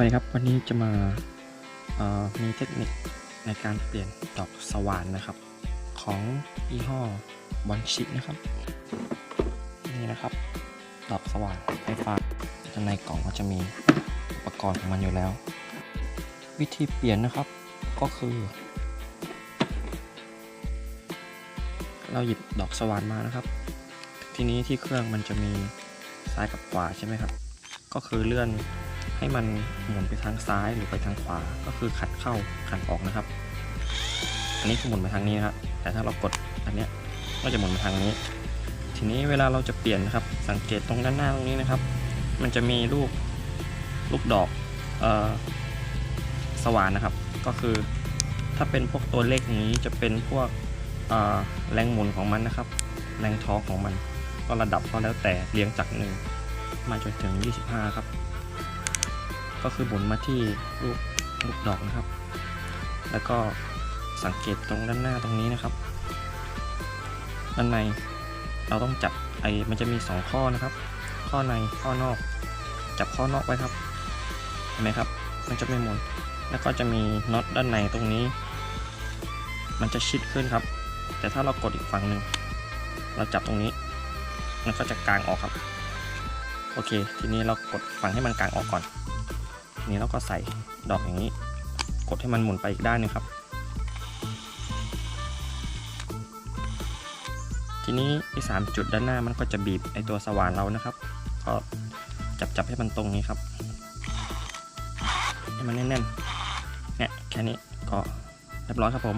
วัสดีครับ วันนี้จะมาเอ่อมีเทคนิคในการเปลี่ยนดอกสว่านนะครับ ของยี่ห้อบอนชินะครับ นี่นะครับ ดอกสว่านไฟฟ้าในกล่องก็จะมีอุปกรณ์ของมันอยู่แล้ว วิธีเปลี่ยนนะครับก็คือ เราหยิบดอกสว่านมานะครับ ทีนี้ที่เครื่องมันจะมีซ้ายกับขวาใช่ไหมครับ ก็คือเลื่อน ให้มันหมุนไปทางซ้ายหรือไปทางขวา ก็คือขัดเข้าขัดออกนะครับ อันนี้คือหมุนไปทางนี้นะครับแต่ถ้าเรากดอันนี้ก็จะหมุนไปทางนี้ ทีนี้เวลาเราจะเปลี่ยนนะครับ สังเกตตรงด้านหน้าตรงนี้นะครับ มันจะมีลูกลูกดอกออสว่านนะครับ ก็คือถ้าเป็นพวกตัวเลขนี้จะเป็นพวกแรงหมุนของมันนะครับ แรงท้อของมัน ก็ระดับก็แล้วแต่เรียงจากหนึ่งมาจนถึง 25 ครับ ก็คือหมุนมาที่ลูกลูกดอกนะครับ แล้วก็สังเกตตรงด้านหน้าตรงนี้นะครับ ด้านในเราต้องจับไอ้มันจะมี 2 ข้อนะครับ ข้อในข้อนอก จับข้อนอกไว้ครับ เห็นไหมครับ มันจะไม่หมุน แล้วก็จะมีน็อตด้านในตรงนี้ มันจะชิดขึ้นครับ แต่ถ้าเรากดอีกฝั่งหนึ่ง เราจับตรงนี้ มันก็จะกางออกครับ โอเค ทีนี้เรากดฝั่งให้มันกางออกก่อน นี้แล้วก็ใส่ดอกอย่างนี้ กดให้มันหมุนไปอีกด้านนึงครับ ทีนี้ไอ้สามจุดด้านหน้ามันก็จะบีบไอ้ตัวสว่านเรานะครับ ก็จับจับให้มันตรงนี้ครับให้มันแน่นๆเนี่ยแค่นี้ก็เรียบร้อยครับผม